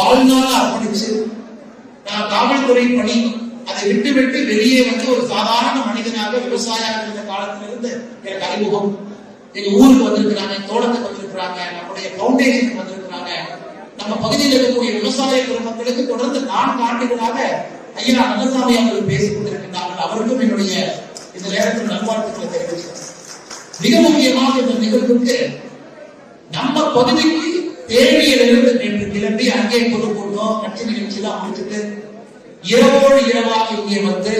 வாழ்நாள் அர்ப்பணிச்சு நான் காவல்துறை பணி அதை விட்டு விட்டு வெளியே வந்து ஒரு சாதாரண மனிதனாக விவசாயம் இருந்த காலத்திலிருந்து எனக்கு அறிமுகம். எங்க ஊருக்கு வந்திருக்கிறாங்க தோட்டத்துக்கு வந்திருக்கிறாங்க நம்முடைய பவுண்டேஷனுக்கு வந்திருக்கிறாங்க. நம்ம பகுதியில் இருக்கக்கூடிய விவசாய குடும்பங்களுக்கு தொடர்ந்து நான்கு ஆண்டுகளாக ஐயா நல்லசாமி அவர்கள் பேசிக் கொண்டிருக்கின்றார்கள். அவருக்கும் என்னுடைய இந்த நேரத்தில் நல்வாழ்த்துக்களை தெரிவிக்கிறேன் மிக முக்கியமாக இந்த நிகழ்வுக்கு நம்ம பகுதிக்கு தேவையிலிருந்து நின்று கிளம்பி அங்கே பொதுக்கூட்டம் கட்சி நிகழ்ச்சியெல்லாம் முடிச்சுட்டு இரவோடு இரவாக இங்கே வந்து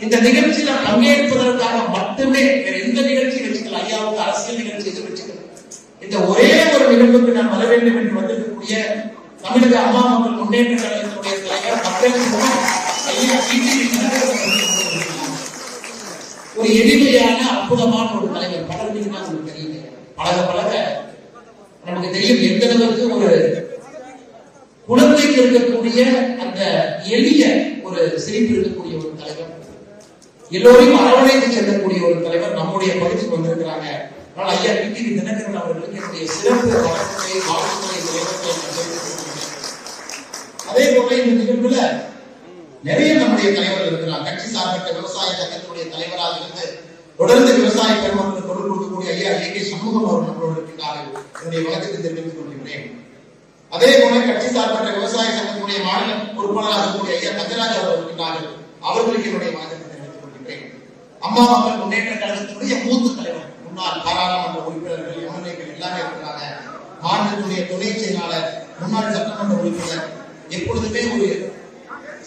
இந்த நிகழ்ச்சியில பங்கேற்பதற்காக மட்டுமே வேற எந்த நிகழ்ச்சி வச்சுக்கல ஐயாவுக்கு அரசியல் நிகழ்ச்சி எதுவும் வச்சுக்கல. இந்த ஒரே ஒரு நிகழ்வுக்கு நான் வர வேண்டும் என்று வந்திருக்கக்கூடிய தமிழக அம்மா மக்கள் முன்னேற்ற கழகத்தினுடைய தலைவர் மக்கள் ஐயா ஒரு எளிமையான அற்புதமான ஒரு தலைவர். பலருக்குன்னா உங்களுக்கு தெரியுங்க பழக பழக. நமக்கு தெரியும் எந்த அளவுக்கு ஒரு குழந்தைக்கு இருக்கக்கூடிய அந்த எளிய ஒரு சிரிப்பு இருக்கக்கூடிய ஒரு தலைவர். எல்லோரையும் அரவணைத்து செல்லக்கூடிய ஒரு தலைவர் நம்முடைய பகுதிக்கு வந்திருக்கிறாங்க. ஆனால் ஐயா டிடிவி தினகரன் அவர்களுக்கு என்னுடைய சிறப்பு வணக்கத்தை வாழ்த்துக்களை அதே போல இந்த நிகழ்வுல நிறைய நம்முடைய தலைவர்கள் இருக்கிறார் கட்சி சார்பற்ற விவசாய சங்கத்தினுடைய தலைவராக இருந்து தொடர்ந்து விவசாய பெருமக்களுக்கு பொருள் கொடுக்கக்கூடிய ஐயா ஏ கே சண்முகம் அவர்கள் நம்மளோடு இருக்கின்றார்கள். என்னுடைய வழக்கத்தை தெரிவித்துக் கொள்கிறேன் அதே போல கட்சி சார்பற்ற விவசாய சங்கத்தினுடைய மாநில பொறுப்பாளராக இருக்கக்கூடிய ஐயா கஜராஜ் அவர்கள் இருக்கின்றார்கள். அவர்களுக்கு என்னுடைய வழக்கத்தை தெரிவித்துக் கொள்கிறேன் அம்மா மக்கள் முன்னேற்ற கழகத்தினுடைய மூத்த தலைவர் முன்னாள் பாராளுமன்ற உறுப்பினர்கள் எம்எல்ஏக்கள் எல்லாமே இருக்கிறாங்க. மாநிலத்துடைய துணை செயலாளர் முன்னாள் சட்டமன்ற உறுப்பினர் எப்பொழுதுமே ஒரு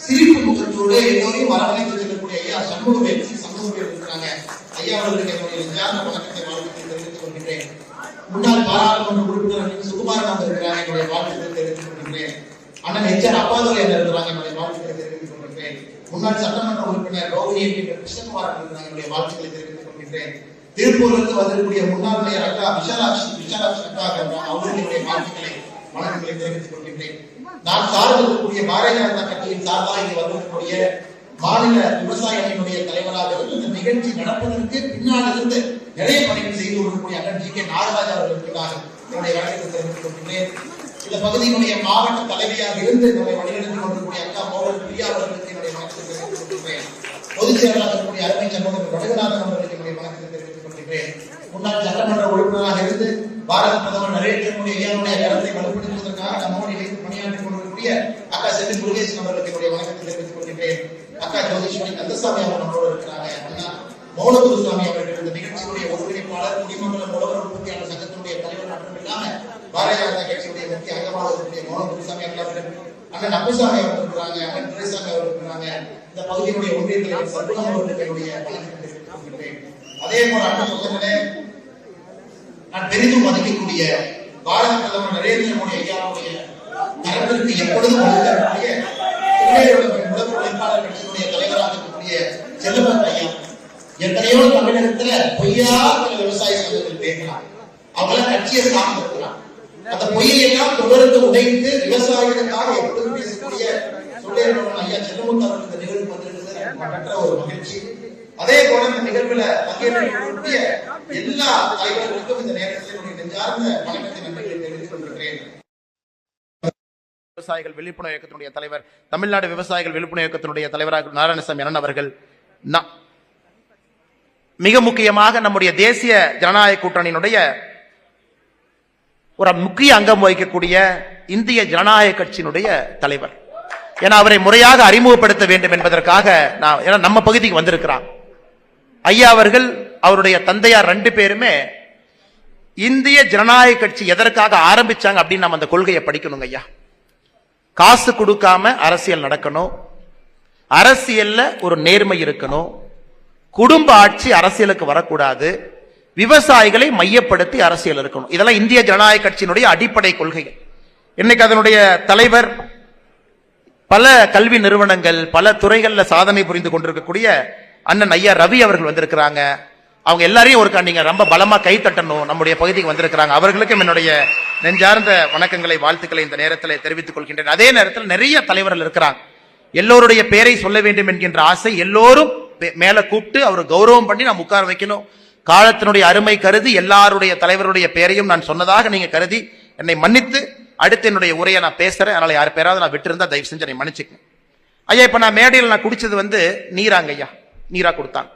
சிரிப்பு முகத்தோடு எல்லோரையும் வரவழைத்து செல்லக்கூடிய ஐயா சண்முகவேல் சி சண்முகவேல் இருக்கிறாங்க. ஐயா அவர்களுக்கு என்னுடைய நெஞ்சார்ந்த வணக்கத்தை வாழ்த்துக்களை தெரிவித்துக் கொள்கின்றேன் முன்னாள் பாராளுமன்ற உறுப்பினர் சுகுமாரன் அவங்க இருக்கிறாங்க என்னுடைய வாழ்த்துக்களை தெரிவித்துக் கொள்கின்றேன் அண்ணன் எச் அப்பாதுரை என்ன இருக்கிறாங்க என்னுடைய வாழ்த்துக்களை தெரிவித்துக் கொள்கின்றேன் முன்னாள் சட்டமன்ற உறுப்பினர் என்கின்ற கிருஷ்ணகுமார் இருக்கிறாங்க என்னுடைய வாழ்த்துக்களை தெரிவித்துக் கொள்கின்றேன் திருப்பூரிலிருந்து முன்னாள் மேயர் அக்கா விஷாலாட்சி விஷாலாட்சி அக்கா இருக்கிறாங்க. வாழ்த்துக்களை வணக்கங்களை தெரிவித்துக் கொள்கின்றேன் நான் சார்ந்திருக்கக்கூடிய பாரதிய ஜனதா கட்சியின் சார்பாக இங்கு வந்திருக்கக்கூடிய மாநில விவசாய அணியினுடைய தலைவராக இருந்து இந்த நிகழ்ச்சி நடப்பதற்கு பின்னால் இருந்து நிறைய பணிகள் செய்து கொண்டிருக்கக்கூடிய அண்ணன் ஜி கே நாகராஜ் அவர்களுக்காக என்னுடைய வழக்கத்தை தெரிவித்துக் கொள்கிறேன் இந்த பகுதியினுடைய மாவட்ட தலைவியாக இருந்து நம்மை வழிநடத்தி கொண்டிருக்கக்கூடிய அக்கா மோகன் பிரியா அவர்களுக்கு என்னுடைய வணக்கத்தை தெரிவித்துக் கொள்கிறேன் பொதுச் செயலாளர் இருக்கக்கூடிய அருமை சகோதரர் வடகநாதன் அவர்களுக்கு என்னுடைய வணக்கத்தை தெரிவித்துக் கொள்கிறேன் முன்னாள் சட்டமன்ற உறுப்பினராக இருந்து பாரத பிரதமர் நரேந்திர மோடி ஐயாவுடைய கருத்தை வலுப்படுத்துவதற்காக நம்மோடு இணைந்து பணியாற்றிக் கொண்டிருக்கக்கூடிய அக்கா செல்வி முருகேசன் அவர்களுக்கு என்னுடைய வணக்கத்தை தெரிவித்துக் கொள்கிறேன் அக்கா சுவாமி கந்தசாமி நம்மளோட இருக்கிறாங்க அப்படின்னா அண்ணா மௌனகுருசாமி அவர்கள் இந்த நிகழ்ச்சியுடைய ஒருங்கிணைப்பாளர் குடிமங்கலம் உழவர் உற்பத்தியாளர் சங்கத்தினுடைய தலைவர் மட்டும் இல்லாம பாரதிய ஜனதா கட்சியுடைய முக்கிய அங்கமாக இருக்கக்கூடிய மௌனகுருசாமி அவர்கள் அண்ணன் அப்புசாமி அவர்கள் இருக்கிறாங்க அண்ணன் துரைசாமி அவர்கள் இருக்கிறாங்க. இந்த பகுதியினுடைய ஒன்றிய தலைவர் சர்க்குணம் அவர்களுடைய அதே போல அண்ணன் சொந்தங்களே நான் பெரிதும் மதிக்கக்கூடிய பாரத பிரதமர் நரேந்திர மோடி ஐயாவுடைய தரத்திற்கு எப்பொழுதும் வலுத்தரக்கூடிய உலக உழைப்பாளர் கட்சியினுடைய தலைவராக நம்முடைய செல்வமன் எத்தனையோ தமிழகத்துல பொய்யா சில விவசாய சங்கங்கள் பேசலாம் அவங்கள கட்சியை சார்ந்திருக்கிறான் அந்த பொய்யெல்லாம் தொடர்ந்து உடைந்து விவசாயிகளுக்காக எப்பொழுதும் பேசக்கூடிய ஐயா அவர்கள் நிகழ்வு வந்திருக்கிறது ஒரு மகிழ்ச்சி. அதே போல இந்த நிகழ்வுல பங்கேற்கக்கூடிய எல்லா தலைவர்களுக்கும் இந்த நேரத்தில் நெஞ்சார்ந்த வணக்கத்தை நன்றிகளை தெரிவித்துக் கொண்டிருக்கிறேன் விவசாயிகள் விழிப்புணர்வு இயக்கத்தினுடைய தலைவர் தமிழ்நாடு விவசாயிகள் விழிப்புணர்வு இயக்கத்தினுடைய தலைவராக நாராயணசாமி அண்ணன் அவர்கள் மிக முக்கியமாக நம்முடைய தேசிய ஜனநாயக கூட்டணியினுடைய ஒரு முக்கிய அங்கம் வகிக்கக்கூடிய இந்திய ஜனநாயக கட்சியினுடைய தலைவர். ஏன்னா அவரை முறையாக அறிமுகப்படுத்த வேண்டும் என்பதற்காக நான் ஏன்னா நம்ம பகுதிக்கு வந்திருக்கிறான் ஐயா அவர்கள் அவருடைய தந்தையார் ரெண்டு பேருமே இந்திய ஜனநாயக கட்சி எதற்காக ஆரம்பிச்சாங்க அப்படின்னு நம்ம அந்த கொள்கையை படிக்கணுங்க ஐயா. காசு கொடுக்காம அரசியல் நடக்கணும். அரசியல்ல ஒரு நேர்மை இருக்கணும். குடும்ப ஆட்சி அரசியலுக்கு வரக்கூடாது. விவசாயிகளை மையப்படுத்தி அரசியல் இருக்கணும். இதெல்லாம் இந்திய ஜனநாயக கட்சியினுடைய அடிப்படை கொள்கைகள். இன்னைக்கு அதனுடைய தலைவர் பல கல்வி நிறுவனங்கள் பல துறைகளில் சாதனை புரிந்து கொண்டிருக்கக்கூடிய அண்ணன் ஐயா ரவி அவர்கள் வந்திருக்கிறாங்க. அவங்க எல்லாரையும் ஒரு நீங்க ரொம்ப பலமா கை தட்டணும். நம்முடைய பகுதிக்கு வந்திருக்கிறாங்க. அவர்களுக்கும் என்னுடைய நெஞ்சார்ந்த வணக்கங்களை வாழ்த்துக்களை இந்த நேரத்தில் தெரிவித்துக் கொள்கின்றேன். அதே நேரத்தில் நிறைய தலைவர்கள் இருக்கிறாங்க. எல்லோருடைய பேரை சொல்ல வேண்டும் என்கின்ற ஆசை எல்லோரும் மேல கூப்பிட்டு அவர் கௌரவம் பண்ணி நாம் உட்கார வைக்கணும். காலத்தினுடைய அருமை கருதி எல்லாருடைய தலைவருடைய பெயரையும் நான் சொன்னதாக நீங்க கருதி என்னை மன்னித்து அடுத்து என்னுடைய உரையை நான் பேசுறேன். அதனால யார் பேராவது நான் விட்டிருந்தா தயவு செஞ்சு என்னை மன்னிச்சுக்கேன் ஐயா இப்ப நான் மேடையில் நான் குடிச்சது வந்து நீராங்க ஐயா. நீரா கொடுத்தாங்க.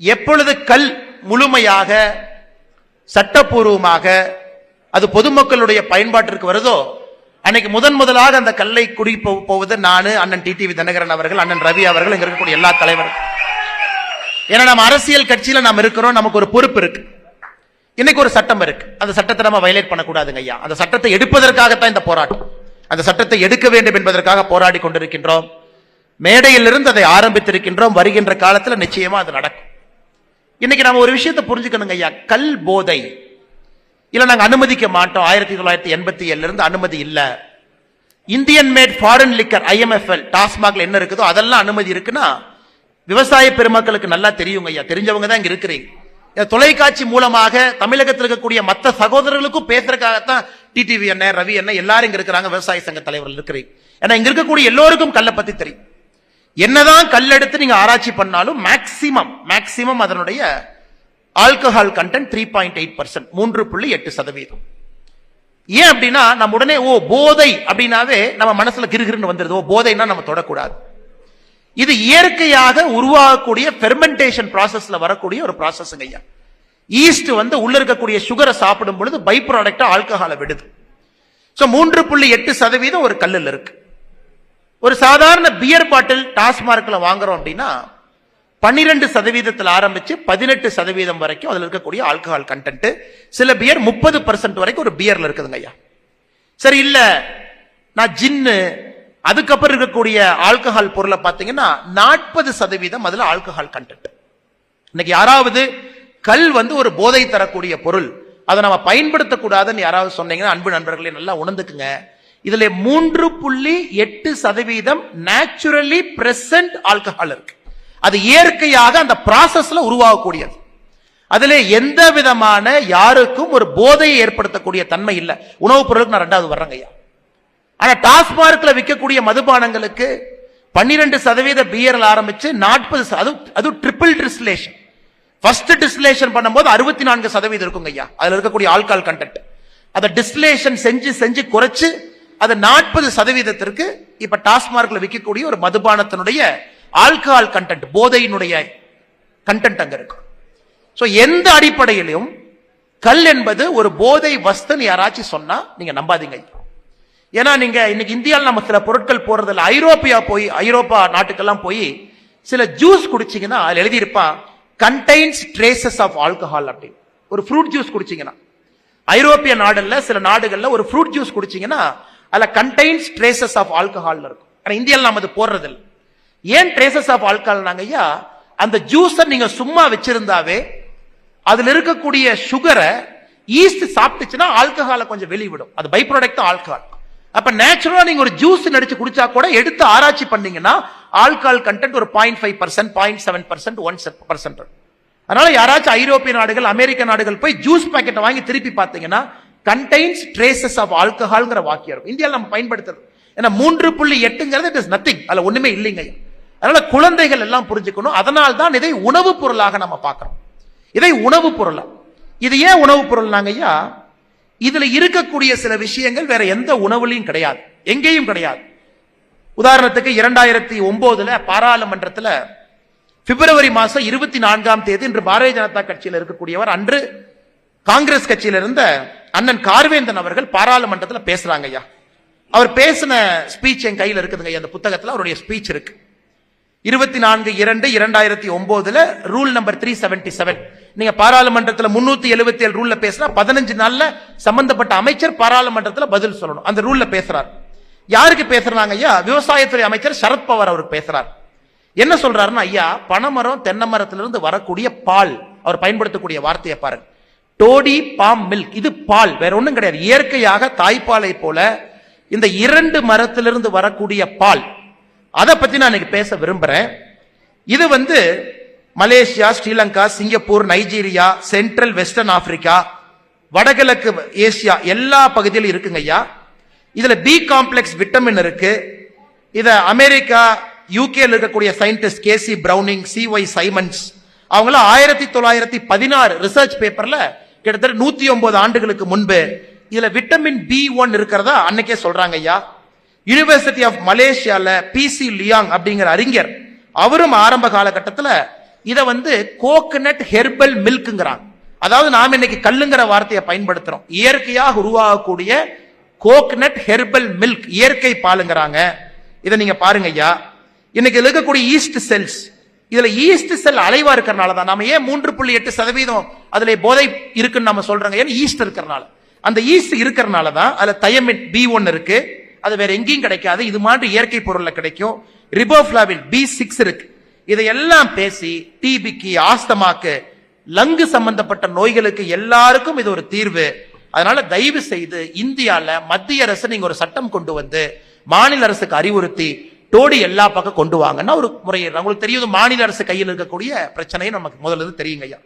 எப்பொழுது கல் முழுமையாக சட்டப்பூர்வமாக அது பொதுமக்களுடைய பயன்பாட்டிற்கு வருதோ அன்னைக்கு முதன் முதலாக அந்த கல்லை குடி போவது நானு அண்ணன் டிடிவி தினகரன் அவர்கள் அண்ணன் ரவி அவர்கள் இங்க இருக்கக்கூடிய எல்லா தலைவரும் ஏன்னா நம்ம அரசியல் கட்சியில நாம் இருக்கிறோம் நமக்கு ஒரு பொறுப்பு இருக்கு. இன்னைக்கு ஒரு சட்டம் இருக்கு. அந்த சட்டத்தை நம்ம வயலேட் பண்ணக்கூடாதுங்க ஐயா. அந்த சட்டத்தை எடுப்பதற்காகத்தான் இந்த போராட்டம். அந்த சட்டத்தை எடுக்க வேண்டும் என்பதற்காக போராடி கொண்டிருக்கின்றோம். மேடையிலிருந்து அதை ஆரம்பித்திருக்கின்றோம். வருகின்ற காலத்தில் நிச்சயமா அது நடக்கும். இன்னைக்கு நாம ஒரு விஷயத்தை புரிஞ்சுக்கணுங்க ஐயா. கல் போதை. இல்ல நாங்க அனுமதிக்க மாட்டோம். ஆயிரத்தி தொள்ளாயிரத்தி எண்பத்தி ஏழுல இருந்து அனுமதி இல்ல. Indian made foreign liquor IMFL டாஸ்மாக்ல என்ன இருக்குதோ அதெல்லாம் அனுமதி இருக்குன்னா விவசாய பெருமக்களுக்கு நல்லா தெரியுங்க ஐயா. தெரிஞ்சவங்க தான் இங்க இருக்கிறீங்க. தொலைக்காட்சி மூலமாக தமிழகத்தில் இருக்கக்கூடிய மற்ற சகோதரர்களுக்கும் பேசுறதுக்காகத்தான் டிடிவி என்ன ரவி அண்ணன் எல்லாரும் இங்க இருக்கிறாங்க விவசாய சங்க தலைவர்கள் இருக்கிறீங்க. ஏன்னா இங்க இருக்கக்கூடிய எல்லோருக்கும் கல்லை பத்தி தெரியும். என்னதான் கல்லெடுத்து நீங்க ஆராய்ச்சி பண்ணாலும் மேக்சிமம் மேக்சிமம் அதனுடைய alcohol content three point eight percent மூன்று புள்ளி எட்டு சதவீதம். ஏன் அப்படின்னா நம்ம உடனே ஓ போதை அப்படின்னாவே நம்ம மனசுல கிருகிருன்னு வந்துருது. ஓ போதைன்னா நம்ம தொடக்கூடாது. இது இயற்கையாக உருவாகக்கூடிய பெர்மெண்டேஷன் ப்ராசஸ்ல வரக்கூடிய ஒரு ப்ராசஸ்ங்க ஐயா. ஈஸ்ட் வந்து உள்ள இருக்கக்கூடிய சுகரை சாப்பிடும் பொழுது பை ப்ராடக்டா ஆல்கஹாலை விடுது. ஸோ மூன்று புள்ளி எட்டு சதவீதம் ஒரு கல்லில் இருக்கு. ஒரு சாதாரண பியர் பாட்டில் டாஸ்மார்க்ல வாங்குறோம் அப்படின்னா பன்னிரெண்டு சதவீதத்தில் ஆரம்பிச்சு பதினெட்டு சதவீதம் வரைக்கும் அதில் இருக்கக்கூடிய ஆல்கஹால் கண்டென்ட் சில பியர் முப்பது பர்சன்ட் வரைக்கும் ஒரு பியர்ல இருக்குதுங்க ஐயா. சரி இல்ல நான் ஜின்னு அதுக்கப்புறம் இருக்கக்கூடிய ஆல்கஹால் பொருளை பார்த்தீங்கன்னா நாற்பது சதவீதம் அதில் ஆல்கஹால் கண்டென்ட் இன்னைக்கு யாராவது கல் வந்து ஒரு போதை தரக்கூடிய பொருள் அதை நம்ம பயன்படுத்தக்கூடாதுன்னு யாராவது சொன்னீங்கன்னா அன்பு நண்பர்களே நல்லா உணர்ந்துக்குங்க. இதுல மூன்று புள்ளி எட்டு சதவீதம் நேச்சுரலி பிரசன்ட் ஆல்கஹால் இருக்கு. அது இயற்கையாக அந்த ப்ராசஸ்ல உருவாகக்கூடியது. அதுல எந்த விதமான யாருக்கும் ஒரு போதையை ஏற்படுத்தக்கூடிய தன்மை இல்லை. உணவுப் பொருளுக்கு நான் ரெண்டாவது வர்றேங்க ஐயா. ஆனா டாஸ்மார்க்ல விற்கக்கூடிய மதுபானங்களுக்கு பன்னிரெண்டு சதவீத பியரில் ஆரம்பிச்சு நாற்பது அது அது ட்ரிபிள் டிஸ்லேஷன் ஃபர்ஸ்ட் டிஸ்லேஷன் பண்ணும்போது அறுபத்தி நான்கு சதவீதம் இருக்குங்க ஐயா. அதுல இருக்கக்கூடிய ஆல்கால் கண்டென்ட் அதை டிஸ்லேஷன் செஞ்சு செஞ்சு குறைச்சு அது நாற்பது சதவீதத்திற்கு இப்ப டாஸ்மார்க்ல விற்கக்கூடிய ஒரு மதுபானத்தினுடைய ஆல்கஹால் கண்டென்ட் போதையினுடைய கண்டென்ட் அங்க இருக்கும் ஸோ எந்த அடிப்படையிலும் கல் என்பது ஒரு போதை வஸ்துன்னு யாராச்சும் சொன்னா நீங்க நம்பாதீங்க ஏன்னா நீங்க இன்னைக்கு இந்தியாவில் நம்ம சில பொருட்கள் போறதில்ல ஐரோப்பியா போய் ஐரோப்பா நாட்டுக்கெல்லாம் போய் சில ஜூஸ் குடிச்சிங்கன்னா அதில் எழுதியிருப்பான் கண்டைன்ஸ் ட்ரேசஸ் ஆஃப் ஆல்கஹால் அப்படின்னு. ஒரு ஃப்ரூட் ஜூஸ் குடிச்சீங்கன்னா. ஐரோப்பிய நாடுல சில நாடுகளில் ஒரு ஃப்ரூட் ஜூஸ் குடிச்சீங்கன்னா அதுல கண்டெய்ன்ஸ் ட்ரேசஸ் ஆஃப் ஆல்கஹால் இருக்கும். ஆனா இந்தியாவில் நாம் அது போடுறதில்ல. ஏன் ட்ரேசஸ் ஆஃப் ஆல்கஹால் நாங்க ஐயா? அந்த ஜூஸை நீங்க சும்மா வச்சிருந்தாவே அதுல இருக்கக்கூடிய சுகரை ஈஸ்ட் சாப்பிட்டுச்சுன்னா ஆல்கஹாலை கொஞ்சம் வெளிவிடும். அது பை ப்ராடக்ட் ஆல்கஹால் அப்ப நேச்சுரலா நீங்க ஒரு ஜூஸ் நடிச்சு குடிச்சா கூட எடுத்து ஆராய்ச்சி பண்ணீங்கன்னா ஆல்கஹால் கண்டென்ட் ஒரு point five percent point seven percent one percent அதனால யாராச்சும் ஐரோப்பிய நாடுகள் அமெரிக்க நாடுகள் போய் ஜூஸ் பாக்கெட்டை வாங்கி திருப்பி பார்த்தீங்கன்னா கண்டைன்ஸ் ட்ரேசஸ் ஆஃப் ஆல்கஹால்ங்கிற வாக்கியம் இருக்கும். இந்தியாவில் நம்ம பயன்படுத்துறது. ஏன்னா மூன்று புள்ளி எட்டுங்கிறது இட் இஸ் நத்திங் அதில் ஒன்றுமே இல்லைங்க. அதனால குழந்தைகள் எல்லாம் புரிஞ்சுக்கணும். அதனால் தான் இதை உணவுப் பொருளாக நம்ம பார்க்குறோம். இதை உணவுப் பொருளா? இது ஏன் உணவுப் பொருள்னாங்க ஐயா? இதுல இருக்கக்கூடிய சில விஷயங்கள் வேற எந்த உணவுலையும் கிடையாது. எங்கேயும் கிடையாது. உதாரணத்துக்கு இரண்டாயிரத்தி ஒன்பதுல பாராளுமன்றத்தில் பிப்ரவரி மாசம் இருபத்தி நான்காம் தேதி இன்று பாரதிய ஜனதா கட்சியில் இருக்கக்கூடியவர் அன்று காங்கிரஸ் கட்சியில் இருந்த அண்ணன் கார்வேந்தன் அவர்கள் பாராளுமன்றத்தில் பேசுறாங்க ஐயா. அவர் பேசின ஸ்பீச் என் கையில் இருக்குதுங்க ஐயா அந்த புத்தகத்தில். அவருடைய ஸ்பீச் இருக்கு. இருபத்தி நான்கு இரண்டு இரண்டாயிரத்தி ஒன்பதுல rule number three seventy seven நீங்க பாராளுமன்றத்தில் முன்னூத்தி எழுபத்தி ஏழு ரூல்ல பேசினா பதினஞ்சு நாள்ல சம்பந்தப்பட்ட அமைச்சர் பாராளுமன்றத்தில் பதில் சொல்லணும். அந்த ரூல்ல பேசுறார். யாருக்கு பேசுறாங்க ஐயா? விவசாயத்துறை அமைச்சர் சரத்பவார் அவருக்கு பேசுறார். என்ன சொல்றாருன்னா ஐயா பனைமரம் தென்னை மரத்திலிருந்து வரக்கூடிய பால். அவர் பயன்படுத்தக்கூடிய வார்த்தையை பாருங்க. Toddy palm milk. இது பால். வேற ஒன்றும் கிடையாது. இயற்கையாக தாய்ப்பாலை போல இந்த இரண்டு மரத்திலிருந்து வரக்கூடிய பால். அதை பத்தி நான் இன்னைக்கு பேச விரும்புறேன். இது வந்து Malaysia Sri Lanka Singapore Nigeria central western Africa வடகிழக்கு ஏசியா எல்லா பகுதியிலும் இருக்குங்க ஐயா. இதுல பி காம்ப்ளெக்ஸ் விட்டமின் இருக்கு. இத அமெரிக்கா யூகேல இருக்கக்கூடிய scientist KC Browning C Y Simons அவங்களாம் ஆயிரத்தி தொள்ளாயிரத்தி பதினாறு ரிசர்ச் பேப்பர்ல கிட்டத்தட்ட நூத்தி ஒன்பது ஆண்டுகளுக்கு முன்பு இதுல விட்டமின் பி ஒன் இருக்கிறதா? அன்னைக்கே சொல்றாங்க ஐயா. யுனிவர்சிட்டி ஆஃப் மலேசியால பிசி லியாங் அப்படிங்கிற அறிஞர் அவரும் ஆரம்ப காலகட்டத்தில் இதை வந்து கோகனட் ஹெர்பல் மில்க்குங்கிறாங்க அதாவது நாம் இன்னைக்கு கல்லுங்கிற வார்த்தையை பயன்படுத்துறோம். இயற்கையாக உருவாகக்கூடிய கோகனட் ஹெர்பல் மில்க் இயற்கை பாலுங்கிறாங்க. இதை நீங்க பாருங்க ஐயா. இன்னைக்கு இருக்கக்கூடிய ஈஸ்ட் செல்ஸ் இதுல ஈஸ்ட் செல் அலைவா இருக்கிறனால தான் நம்ம ஏன் மூன்று புள்ளி எட்டு சதவீதம் அதுல போதை இருக்குன்னு நம்ம சொல்றோங்க? ஏன்னா ஈஸ்ட் இருக்கிறனால? அந்த ஈஸ்ட் இருக்கிறனால தான் அதுல தயமிட் பி ஒன் இருக்கு. அது வேற எங்கேயும் கிடைக்காது. இது மாதிரி இயற்கை பொருள்ல கிடைக்கும். ரிபோஃபிளாவில் பி சிக்ஸ் இருக்கு. இதையெல்லாம் பேசி டிபிக்கு ஆஸ்தமாக்கு லங்கு சம்பந்தப்பட்ட நோய்களுக்கு எல்லாருக்கும் இது ஒரு தீர்வு. அதனால தயவு செய்து இந்தியால மத்திய அரசு நீங்க ஒரு சட்டம் கொண்டு வந்து மாநில அரசுக்கு அறிவுறுத்தி டோடி எல்லா பக்கம் கொண்டு வாங்கன்னா ஒரு முறை உங்களுக்கு தெரியும் மாநில அரசு கையில் இருக்கக்கூடிய பிரச்சனையை நமக்கு முதல்ல தெரியுங்க ஐயா.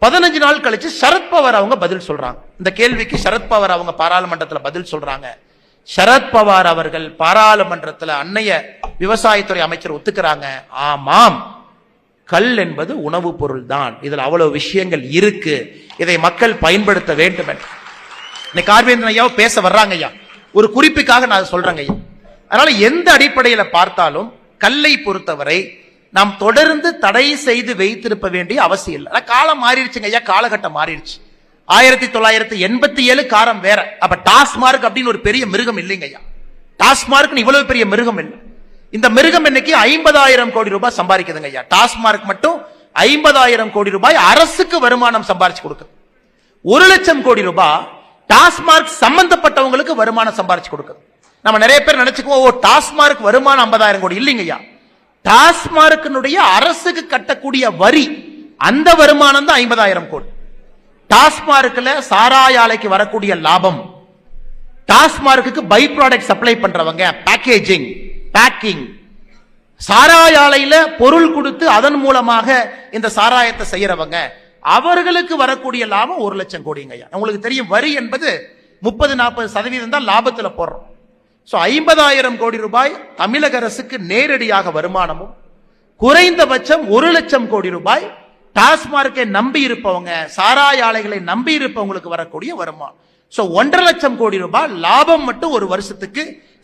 பதினஞ்சு நாள் கழிச்சு சரத்பவார் அவங்க பதில் சொல்றாங்க. இந்த கேள்விக்கு சரத்பவார் அவங்க பாராளுமன்றத்தில் பதில் சொல்றாங்க. சரத்பவார் அவர்கள் பாராளுமன்றத்தில் அன்னைய விவசாயத்துறை அமைச்சர் ஒத்துக்கிறாங்க. ஆமாம் கல் என்பது உணவுப் பொருள் தான் இதில் அவ்வளவு விஷயங்கள் இருக்கு. இதை மக்கள் பயன்படுத்த வேண்டும் என்று. இன்னைக்கு கார்வேந்திரன் ஐயா பேச வர்றாங்க ஐயா. ஒரு குறிப்புக்காக நான் சொல்றேங்க ஐயா. அதனால எந்த அடிப்படையில பார்த்தாலும் கல்லை பொறுத்தவரை நாம் தொடர்ந்து தடை செய்து வைத்திருப்ப வேண்டிய அவசியம் இல்லை. காலம் மாறிடுச்சுங்க ஐயா காலகட்டம் மாறிடுச்சு. ஆயிரத்தி தொள்ளாயிரத்தி எண்பத்தி ஏழு காரம் வேற. அப்ப டாஸ்மார்க் அப்படின்னு ஒரு பெரிய மிருகம் இல்லைங்க ஐயா. டாஸ்மார்க் இவ்வளவு பெரிய மிருகம் இல்லை. இந்த மிருகம் இன்னைக்கு ஐம்பதாயிரம் கோடி ரூபாய் சம்பாதிக்குதுங்க ஐயா. டாஸ்மார்க் மட்டும் ஐம்பதாயிரம் கோடி ரூபாய் அரசுக்கு வருமானம் சம்பாரிச்சு கொடுக்குது. ஒரு லட்சம் கோடி ரூபாய் டாஸ்மார்க் சம்பந்தப்பட்டவங்களுக்கு வருமானம் சம்பாரிச்சு கொடுக்குது. நம்ம நிறைய பேர் நினைச்சுக்குவோம் ஓ டாஸ்மார்க் வருமானம் ஐம்பதாயிரம் கோடி. இல்லைங்கய்யா. டாஸ்மார்க்கினுடைய அரசுக்கு கட்டக்கூடிய வரி அந்த வருமானம் தான் ஐம்பதாயிரம் கோடி. டாஸ்மார்க்ல சாராய ஆலைக்கு வரக்கூடிய லாபம் டாஸ்மார்க்கு பை ப்ராடக்ட் சப்ளை பண்றவங்க பேக்கேஜிங் பேக்கிங் சாராய ஆலையில பொருள் கொடுத்து அதன் மூலமாக இந்த சாராயத்தை செய்யறவங்க அவர்களுக்கு வரக்கூடிய லாபம் ஒரு லட்சம் கோடிங்கய்யா. உங்களுக்கு தெரியும் வரி என்பது முப்பது நாற்பது சதவீதம் தான் லாபத்துல போடுறோம். ஸோ ஐம்பதாயிரம் கோடி ரூபாய் தமிழக அரசுக்கு நேரடியாக வருமானமும் குறைந்தபட்சம் ஒரு லட்சம் கோடி ரூபாய் டாஸ்மார்க்கை நம்பி இருப்பவங்க சாராய ஆலைகளை நம்பி இருப்பவங்களுக்கு வரக்கூடிய வருமானம். ஸோ ஒன்றரை லட்சம் கோடி ரூபாய் லாபம் மட்டும் ஒரு வருஷத்துக்கு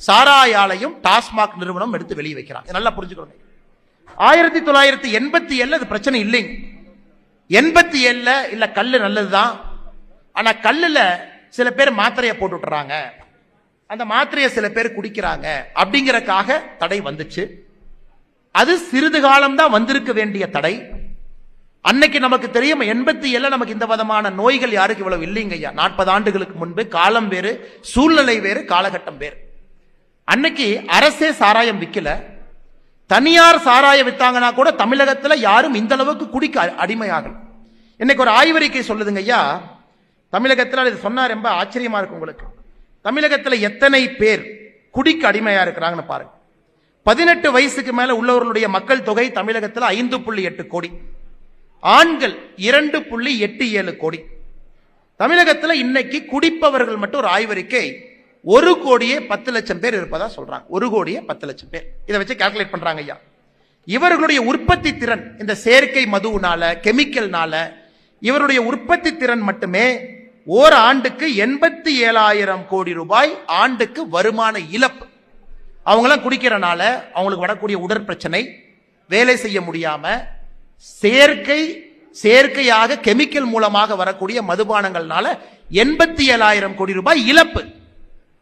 சாராய ஆலையும் டாஸ்மாக் நிறுவனம் எடுத்து வெளியே வைக்கிறாங்க. நல்லா புரிஞ்சுக்கணும் ஆயிரத்தி தொள்ளாயிரத்தி எண்பத்தி ஏழுல அது பிரச்சனை இல்லைங்க. எண்பத்தி ஏழுல இல்ல நல்லது நல்லதுதான். ஆனா கல்லுல சில பேர் மாத்திரையை போட்டு விட்டுறாங்க. அந்த மாத்திரையை சில பேர் குடிக்கிறாங்க அப்படிங்கறக்காக தடை வந்துச்சு. அது சிறிது காலம் தான் வந்திருக்க வேண்டிய தடை. அன்னைக்கு நமக்கு தெரியும் எண்பத்தி ஏழு நமக்கு இந்த விதமான நோய்கள் யாருக்கு இவ்வளவு இல்லைங்க ஐயா? நாற்பது ஆண்டுகளுக்கு முன்பு காலம் வேறு சூழ்நிலை வேறு காலகட்டம் வேறு. அன்னைக்கு அரசே சாராயம் விற்கல தனியார் சாராயம் வித்தாங்கன்னா கூட தமிழகத்தில் யாரும் இந்த அளவுக்கு குடிக்க அ- அடிமையாகல. இன்னைக்கு ஒரு ஆய்வறிக்கை சொல்லுதுங்க ஐயா. தமிழகத்தில் இது சொன்னா ரொம்ப ஆச்சரியமா இருக்கு உங்களுக்கு. தமிழகத்தில் எத்தனை பேர் குடிக்கு அடிமையாக இருக்கிறாங்கன்னு பாருங்க. பதினெட்டு வயசுக்கு மேல உள்ளவர்களுடைய மக்கள் தொகை தமிழகத்தில் ஐந்து புள்ளி எட்டு கோடி. ஆண்கள் இரண்டு புள்ளி எட்டு ஏழு கோடி. தமிழகத்தில் இன்னைக்கு குடிப்பவர்கள் மட்டும் ஒரு ஆய்வறிக்கை ஒரு கோடியே பத்து லட்சம் பேர் இருப்பதா சொல்றாங்க. ஒரு கோடியே பத்து லட்சம் பேர். இதை வச்சு கால்குலேட் பண்றாங்க ஐயா. இவர்களுடைய உற்பத்தி திறன் இந்த செயற்கை மதுவுனால கெமிக்கல்னால இவருடைய உற்பத்தி திறன் மட்டுமே ஓர் ஆண்டுக்கு எண்பத்தி ஏழாயிரம் கோடி ரூபாய் ஆண்டுக்கு வருமான இழப்பு. அவங்களாம் குடிக்கிறனால அவங்களுக்கு வரக்கூடிய உடற்பிரச்சனை வேலை செய்ய முடியாம செயற்கை செயற்கையாக கெமிக்கல் மூலமாக வரக்கூடிய மதுபானங்கள்னால எண்பத்தி ஏழாயிரம் கோடி ரூபாய் இழப்பு.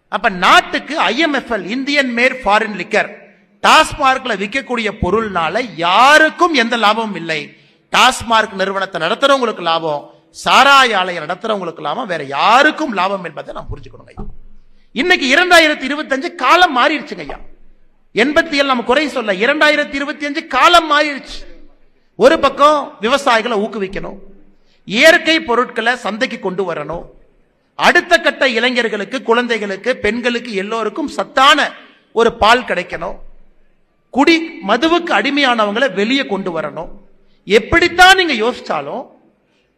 அப்ப நாட்டுக்கு IMFL Indian made foreign liquor டாஸ்மார்க்ல விற்கக்கூடிய பொருள்னால யாருக்கும் எந்த லாபமும் இல்லை. டாஸ்மார்க் நிறுவனத்தை நடத்துறவங்களுக்கு லாபம். சாராய ஆலையை நடத்துறவங்களுக்கு லாபம் வேற யாருக்கும் லாபம் என்பதை நான் புரிஞ்சுக்கணும் ஐயா. இன்னைக்கு இரண்டாயிரத்தி இருபத்தஞ்சு காலம் மாறிடுச்சுங்க ஐயா. எண்பத்தி ஏழு நம்ம குறை சொல்ல இரண்டாயிரத்தி இருபத்தி அஞ்சு காலம் மாறிடுச்சு. ஒரு பக்கம் விவசாயிகளை ஊக்குவிக்கணும் இயற்கை பொருட்களை சந்தைக்கு கொண்டு வரணும். அடுத்த கட்ட இளைஞர்களுக்கு குழந்தைகளுக்கு பெண்களுக்கு எல்லோருக்கும் சத்தான ஒரு பால் கிடைக்கணும். குடி மதுவுக்கு அடிமையானவங்களை வெளியே கொண்டு வரணும். எப்படித்தான் நீங்க யோசிச்சாலும்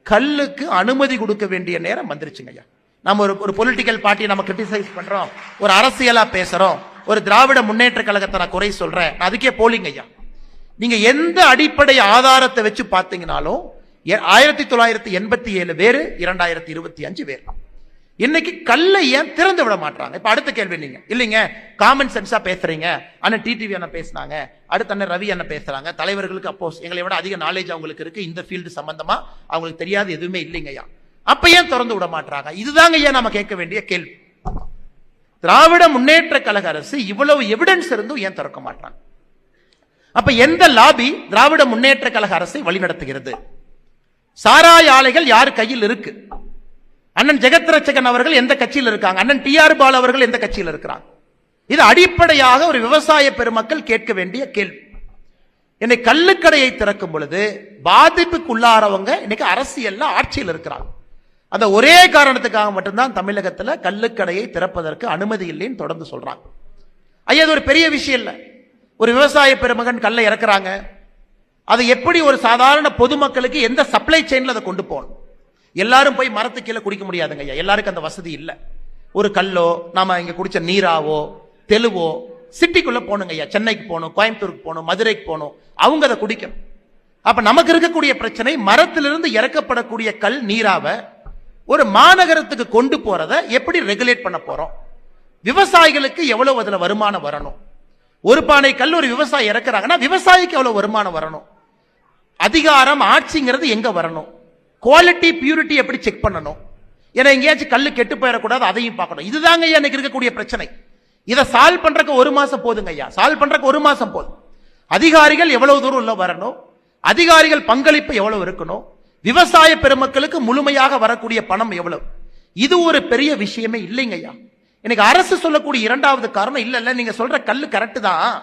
கல்லுக்கு அனுமதி கொடுக்க வேண்டிய நேரம் வந்துருச்சுங்க ஐயா. நம்ம ஒரு ஒரு பொலிட்டிக்கல் பார்ட்டியை நம்ம கிரிட்டிசைஸ் பண்றோம். ஒரு அரசியலா பேசுறோம். ஒரு திராவிட முன்னேற்ற கழகத்தை நான் குறை சொல்றேன். அதுக்கே போலிங்க ஐயா. நீங்க எந்த அடிப்படை ஆதாரத்தை வச்சு பார்த்தீங்கனாலும் எ- ஆயிரத்தி தொள்ளாயிரத்தி எண்பத்தி ஏழு வேறு இரண்டாயிரத்தி இருபத்தி அஞ்சு வேறு இன்னைக்கு கல்லை ஏன் திறந்து விட மாட்டாங்க இப்ப அடுத்த கேள்வி நீங்க. இல்லைங்க காமன் சென்ஸா பேசுறீங்க. அண்ணன் டிடிவி அண்ணன் பேசுனாங்க. அடுத்த அண்ணன் ரவி அண்ணன் பேசுறாங்க. தலைவர்களுக்கு அப்போஸ் எங்களை விட அதிக நாலேஜ் அவங்களுக்கு இருக்கு. இந்த ஃபீல்டு சம்பந்தமா அவங்களுக்கு தெரியாது எதுவுமே இல்லைங்கய்யா அப்ப ஏன் திறந்து விட மாட்டாங்க இதுதாங்க ஏன் நம்ம கேட்க வேண்டிய கேள்வி. திராவிட முன்னேற்ற கழக அரசு இவ்வளவு எவிடன்ஸ் இருந்தும் ஏன் திறக்க மாட்டாங்க அப்ப எந்த லாபி திராவிட முன்னேற்ற கழக அரசை வழிநடத்துகிறது? சாராய ஆலைகள் யார் கையில் இருக்கு? அண்ணன் ஜெகத் ரச்சகன் அவர்கள் எந்த கட்சியில் இருக்காங்க? அண்ணன் டி ஆர் பால் அவர்கள் எந்த கட்சியில் இருக்கிறாங்க? இது அடிப்படையாக ஒரு விவசாய பெருமக்கள் கேட்க வேண்டிய கேள்வி. என்னை கள்ளுக்கடையை திறக்கும் பொழுது பாதிப்புக்குள்ளாரவங்க இன்னைக்கு அரசியல்ல ஆட்சியில் இருக்கிறாங்க. அந்த ஒரே காரணத்துக்காக மட்டும்தான் தமிழகத்தில் கல்லுக்கடையை திறப்பதற்கு அனுமதி இல்லைன்னு தொடர்ந்து சொல்றாங்க. ஐயா அது ஒரு பெரிய விஷயம் இல்லை. ஒரு விவசாய பெருமகன் கல்லை இறக்குறாங்க. அதை எப்படி ஒரு சாதாரண பொதுமக்களுக்கு எந்த சப்ளை செயின்ல அதை கொண்டு போகணும்? எல்லாரும் போய் மரத்து கீழே குடிக்க முடியாதுங்க ஐயா. எல்லாருக்கும் அந்த வசதி இல்லை. ஒரு கல்லோ நாம இங்க குடிச்ச நீராவோ தெலுவோ சிட்டிக்குள்ள போகணுங்க ஐயா. சென்னைக்கு போகணும் கோயம்புத்தூருக்கு போகணும் மதுரைக்கு போகணும். அவங்க அதை குடிக்கணும். அப்ப நமக்கு இருக்கக்கூடிய பிரச்சனை மரத்திலிருந்து இறக்கப்படக்கூடிய கல் நீராவை ஒரு மாநகரத்துக்கு கொண்டு போறத எப்படி ரெகுலேட் பண்ண போறோம்? விவசாயிகளுக்கு எவ்வளவு அதுல வருமானம் வரணும்? ஒரு பானை கல் ஒரு விவசாயி இறக்குறாங்கன்னா விவசாயிக்கு எவ்வளவு வருமானம் வரணும்? அதிகாரம் ஆட்சிங்கிறது எங்க வரணும்? குவாலிட்டி பியூரிட்டி எப்படி செக் பண்ணணும்? ஏன்னா எங்கேயாச்சும் கல் கெட்டு போயிடக்கூடாது அதையும் பார்க்கணும். இதுதாங்க ஐயா எனக்கு இருக்கக்கூடிய பிரச்சனை. இதை சால்வ் பண்றதுக்கு ஒரு மாசம் போதுங்க ஐயா. சால்வ் பண்றதுக்கு ஒரு மாசம் போதும். அதிகாரிகள் எவ்வளவு தூரம் உள்ள வரணும்? அதிகாரிகள் பங்களிப்பு எவ்வளவு இருக்கணும்? விவசாய பெருமக்களுக்கு முழுமையாக வரக்கூடிய பணம் எவ்வளவு? இது ஒரு பெரிய விஷயமே இல்லைங்க ஐயா. எனக்கு அரசு சொல்லக்கூடிய இரண்டாவது காரணம் இல்லை இல்லை நீங்க சொல்ற கல் கரெக்ட் தான்.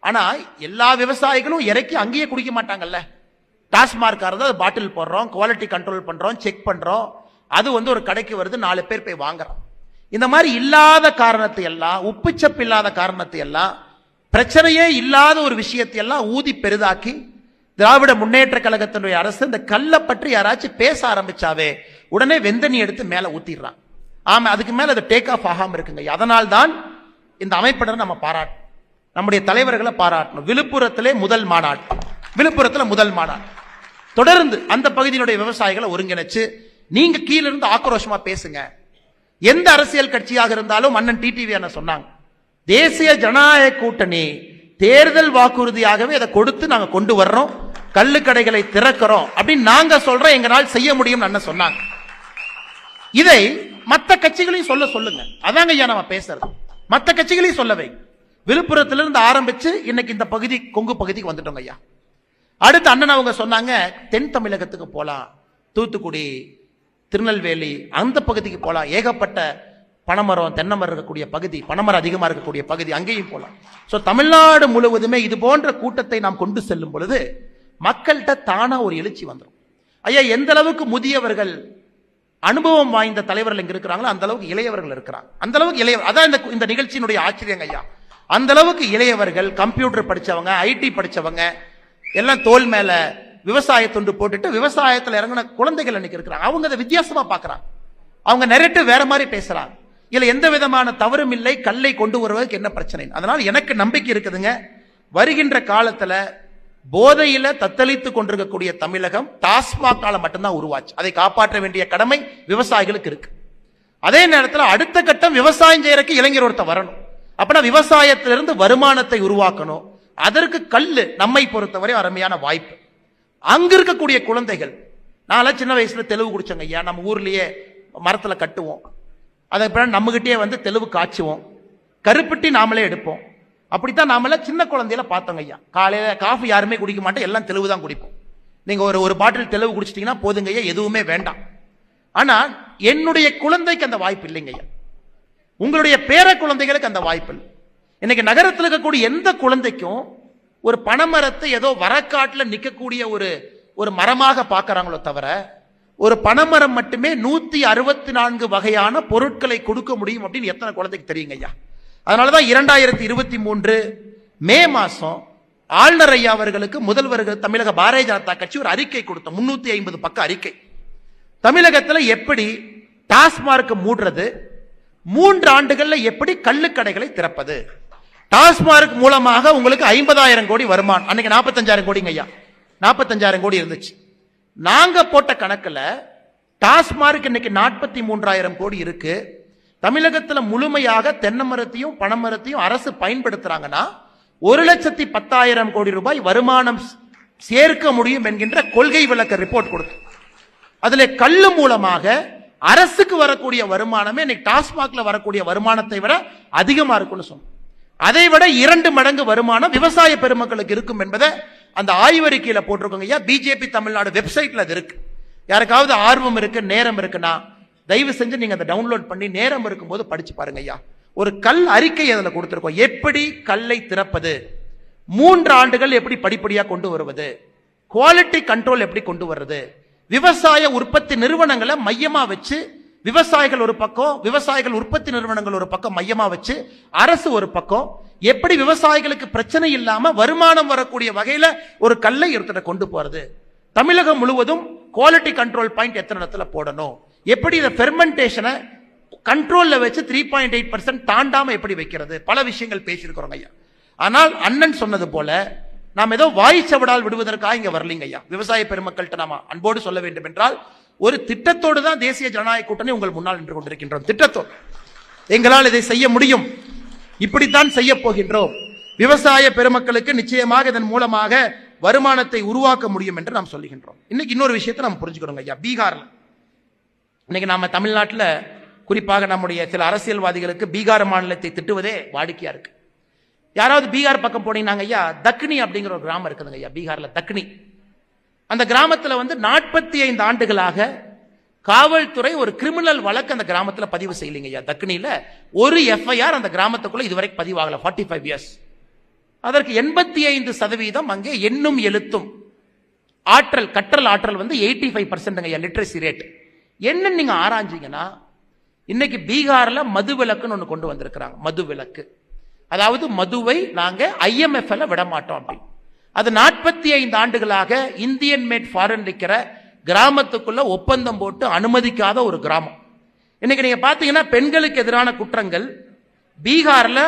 ஆனா எல்லா விவசாயிகளும் இறக்கி அங்கேயே குடிக்க மாட்டாங்கல்ல. டாஸ்மார்க் அது பாட்டில் போடுறோம் குவாலிட்டி கண்ட்ரோல் பண்ணுறோம் செக் பண்ணுறோம் அது வந்து ஒரு கடைக்கு வருது நாலு பேர் போய் வாங்குறோம். இந்த மாதிரி இல்லாத காரணத்தை எல்லாம் உப்புச்சப்பு இல்லாத காரணத்தை எல்லாம் பிரச்சனையே இல்லாத ஒரு விஷயத்தை எல்லாம் ஊதி பெரிதாக்கி திராவிட முன்னேற்ற கழகத்தினுடைய அரசு இந்த கல்லை பற்றி யாராச்சும் பேச ஆரம்பிச்சாவே உடனே வெந்தனி எடுத்து மேலே ஊத்திடுறான். ஆமா அதுக்கு மேலே அது டேக் ஆஃப் ஆகாமல் இருக்குங்க. அதனால் தான் இந்த அமைப்பினரை நம்ம பாராட்டணும். நம்முடைய தலைவர்களை பாராட்டணும். விழுப்புரத்திலே முதல் மாநாடு. விழுப்புரத்தில் முதல் மாநாடு. தொடர்ந்து அந்த பகுதியினுடைய விவசாயிகளை ஒருங்கிணைச்சு நீங்க கீழிருந்து ஆக்ரோஷமா பேசுங்க. எந்த அரசியல் கட்சியாக இருந்தாலும் அண்ணன் டிடிவி என்ன சொன்னாங்க தேசிய ஜனநாயக கூட்டணி தேர்தல் வாக்குறுதியாகவே அதை கொடுத்து நாங்க கொண்டு வர்றோம் கள்ளுக்கடைகளை திறக்கிறோம் அப்படின்னு நாங்க சொல்றோம் எங்களால் செய்ய முடியும் அண்ணன் சொன்னாங்க. இதை மத்த கட்சிகளையும் சொல்ல சொல்லுங்க. அதாங்க ஐயா நம்ம பேசுறது. மத்த கட்சிகளையும் சொல்லவை விழுப்புரத்திலிருந்து ஆரம்பிச்சு இன்னைக்கு இந்த பகுதி கொங்கு பகுதிக்கு வந்துட்டோங்க ஐயா. அடுத்து அண்ணன் அவங்க சொன்னாங்க தென் தமிழகத்துக்கு போகலாம் தூத்துக்குடி திருநெல்வேலி அந்த பகுதிக்கு போகலாம் ஏகப்பட்ட பனைமரம் தென்னமரம் இருக்கக்கூடிய பகுதி பனைமரம் அதிகமாக இருக்கக்கூடிய பகுதி அங்கேயும் போகலாம் ஸோ தமிழ்நாடு முழுவதுமே இது போன்ற கூட்டத்தை நாம் கொண்டு செல்லும் பொழுது மக்கள்கிட்ட தானாக ஒரு எழுச்சி வந்துடும் ஐயா எந்த அளவுக்கு முதியவர்கள் அனுபவம் வாய்ந்த தலைவர்கள் இங்கே இருக்கிறாங்களோ அந்த அளவுக்கு இளையவர்கள் இருக்கிறாங்க. அந்த அளவுக்கு இளைய அதான் இந்த இந்த நிகழ்ச்சியினுடைய ஆச்சரியங்க ஐயா. அந்த அளவுக்கு இளையவர்கள் கம்ப்யூட்டர் படித்தவங்க ஐடி படிச்சவங்க எல்லாம் தோல் மேல விவசாய தொண்டு போட்டுட்டு விவசாயத்துல இறங்கின குழந்தைகள் இன்னைக்கு இருக்கிறாங்க. அவங்க அதை வித்தியாசமா பாக்குறாங்க அவங்க நெரட்டு வேற மாதிரி பேசுறாங்க. இதுல எந்த விதமான தவறும் இல்லை. கல்லை கொண்டு வருவதற்கு என்ன பிரச்சனை? அதனால எனக்கு நம்பிக்கை இருக்குதுங்க. வருகின்ற காலத்துல போதையில தத்தளித்துக் கொண்டிருக்கக்கூடிய தமிழகம் டாஸ்மாகால மட்டும்தான் உருவாச்சு. அதை காப்பாற்ற வேண்டிய கடமை விவசாயிகளுக்கு இருக்கு. அதே நேரத்தில் அடுத்த கட்டம் விவசாயம் செய்யறதுக்கு இளைஞர் ஒருத்தர் வரணும். அப்படின்னா விவசாயத்திலிருந்து வருமானத்தை உருவாக்கணும். அதற்கு கல்லு நம்மை பொறுத்தவரை அருமையான வாய்ப்பு. அங்க இருக்கக்கூடிய குழந்தைகள் நான்லாம் சின்ன வயசுல தெளிவு குடிச்சோங்க ஐயா. நம்ம ஊர்லயே மரத்துல கட்டுவோம். அதுக்கப்புறம் நம்மகிட்டயே வந்து தெளிவு காய்ச்சுவோம். கருப்பட்டி நாமளே எடுப்போம். அப்படித்தான் நாமெல்லாம் சின்ன குழந்தையில பார்த்தோங்க ஐயா. காலையில காஃபி யாருமே குடிக்க மாட்டோம் எல்லாம் தெளிவு தான் குடிப்போம். நீங்க ஒரு ஒரு பாட்டில் தெளிவு குடிச்சிட்டீங்கன்னா போதுங்க ஐயா எதுவுமே வேண்டாம். ஆனா என்னுடைய குழந்தைக்கு அந்த வாய்ப்பு இல்லைங்க ஐயா. உங்களுடைய பேர குழந்தைகளுக்கு அந்த வாய்ப்பு இல்லை. இன்னைக்கு நகரத்தில் இருக்கக்கூடிய எந்த குழந்தைக்கும் ஒரு பனைமரத்தை ஏதோ வரக்காட்டில் நிற்கக்கூடிய ஒரு ஒரு மரமாக பார்க்குறாங்களோ தவிர ஒரு பனைமரம் மட்டுமே நூற்றி அறுபத்தி நான்கு வகையான பொருட்களை கொடுக்க முடியும் அப்படின்னு எத்தனை குழந்தைக்கு தெரியுங்க ஐயா? அதனாலதான் இரண்டாயிரத்தி இருபத்தி மூன்று மே மாதம் ஆளுநர் ஐயா அவர்களுக்கு முதல்வர்கள் தமிழக பாரதிய ஜனதா கட்சி ஒரு அறிக்கை கொடுத்தோம். முன்னூற்றி ஐம்பது பக்க அறிக்கை. தமிழகத்தில் எப்படி டாஸ்மார்க் மூடுறது? மூன்று ஆண்டுகளில் எப்படி கள்ளுக்கடைகளை திறப்பது? டாஸ்மார்க் மூலமாக உங்களுக்கு ஐம்பதாயிரம் கோடி வருமானம். அன்னைக்கு நாற்பத்தஞ்சாயிரம் கோடிங்க ஐயா. நாற்பத்தஞ்சாயிரம் கோடி இருந்துச்சு. நாங்க போட்ட கணக்கில் டாஸ்மார்க் இன்னைக்கு நாற்பத்தி மூன்றாயிரம் கோடி இருக்கு. தமிழகத்தில் முழுமையாக தென்னை மரத்தையும் பனைமரத்தையும் அரசு பயன்படுத்துறாங்கன்னா ஒரு லட்சத்தி பத்தாயிரம் கோடி ரூபாய் வருமானம் சேர்க்க முடியும் என்கின்ற கொள்கை விளக்க ரிப்போர்ட் கொடுத்து. அதுல கல்லு மூலமாக அரசுக்கு வரக்கூடிய வருமானமே இன்னைக்கு டாஸ்மாக்ல வரக்கூடிய வருமானத்தை விட அதிகமா இருக்கும்னு சொன்னோம். அதை விட இரண்டு மடங்கு வருமானம் விவசாய பெருமக்களுக்கு இருக்கும் என்பதை அந்த ஆய்வறிக்கையில போட்டிருக்கோங்க ஐயா. பிஜேபி தமிழ்நாடு வெப்சைட்ல அது இருக்கு. யாருக்காவது ஆர்வம் இருக்கு நேரம் இருக்குன்னா தயவு செஞ்சு நீங்க அதை டவுன்லோட் பண்ணி நேரம் இருக்கும்போது படிச்சு பாருங்க ஐயா. ஒரு கல் அறிக்கை அதில் கொடுத்துருக்கோம். எப்படி கல்லை திறப்பது? மூன்று ஆண்டுகள் எப்படி படிப்படியாக கொண்டு வருவது? குவாலிட்டி கண்ட்ரோல் எப்படி கொண்டு வர்றது? விவசாய உற்பத்தி நிறுவனங்களை மையமாக வச்சு விவசாயிகள் ஒரு பக்கம் விவசாயிகள் உற்பத்தி நிறுவனங்கள் ஒரு பக்கம் மையமா வச்சு அரசு ஒரு பக்கம் எப்படி விவசாயிகளுக்கு பிரச்சனை இல்லாம வருமானம் வரக்கூடிய வகையில ஒரு கல்லை ஒருத்தரை கொண்டு போறது. தமிழகம் முழுவதும் குவாலிட்டி கண்ட்ரோல் பாயிண்ட் எத்தனை இடத்துல போடணும்? எப்படி இந்த ஃபெர்மெண்டேஷனை கண்ட்ரோல்ல வச்சு த்ரீ பாயிண்ட் எயிட் பர்சன்ட் தாண்டாம எப்படி வைக்கிறது? பல விஷயங்கள் பேசியிருக்கிறோங்க ஐயா. ஆனால் அண்ணன் சொன்னது போல நாம் ஏதோ வாய் செவடால் விடுவதற்காக இங்க வரலீங்க ஐயா. விவசாய பெருமக்கள்கிட்ட நாம அன்போடு சொல்ல வேண்டும் என்றால் ஒரு திட்டத்தோடு தான் தேசிய ஜனநாயக கூட்டணி உங்கள் முன்னால் நின்று கொண்டிருக்கின்றோம். திட்டத்தோடு. எங்களால் இதை செய்ய முடியும். இப்படித்தான் செய்ய போகின்றோம். விவசாய பெருமக்களுக்கு நிச்சயமாக இதன் மூலமாக வருமானத்தை உருவாக்க முடியும் என்று நாம் சொல்லுகின்றோம் இன்னைக்கு இன்னொரு விஷயத்தை நம்ம புரிஞ்சுக்கிறோங்க ஐயா. பீகாரில். இன்னைக்கு நாம தமிழ்நாட்டில் குறிப்பாக நம்முடைய சில அரசியல்வாதிகளுக்கு பீகார் மாநிலத்தை திட்டுவதே வாடிக்கையா இருக்கு. யாராவது பீகார் பக்கம் போனீங்கன்னாங்க ஐயா தக்னி அப்படிங்கிற ஒரு கிராமம் இருக்குதுங்க ஐயா பீகாரில் தக்னி. அந்த கிராமத்தில் வந்து நாற்பத்தி ஐந்து ஆண்டுகளாக காவல்துறை ஒரு கிரிமினல் வழக்கு அந்த கிராமத்தில் பதிவு செய்யலைங்க ஐயா. தக்னியில ஒரு எஃப்ஐஆர் அந்த கிராமத்துக்குள்ள இதுவரைக்கும் பதிவாகல. ஃபார்ட்டி ஃபைவ் இயர்ஸ் அதற்கு எண்பத்தி ஐந்து சதவீதம் அங்கே எண்ணும் எழுத்தும். ஆற்றல் கற்றல் ஆற்றல் வந்து eighty five percent literacy rate என்னன்னு நீங்க ஆராய்ஞ்சீங்கன்னா இன்னைக்கு பீகாரில் மது விலக்குன்னு ஒன்று கொண்டு வந்திருக்கிறாங்க. மது விலக்கு. அதாவது மதுவை நாங்கள் ஐஎம்எஃப்ல விட மாட்டோம் அப்படின்னு. அது நாற்பத்தி ஐந்து ஆண்டுகளாக இந்தியன் மேட் ஃபாரின் இருக்கிற கிராமத்துக்குள்ள ஒப்பந்தம் போட்டு அனுமதிக்காத ஒரு கிராமம். இன்னைக்கு நீங்க பாத்தீங்கன்னா பெண்களுக்கு எதிரான குற்றங்கள் பீகார்ல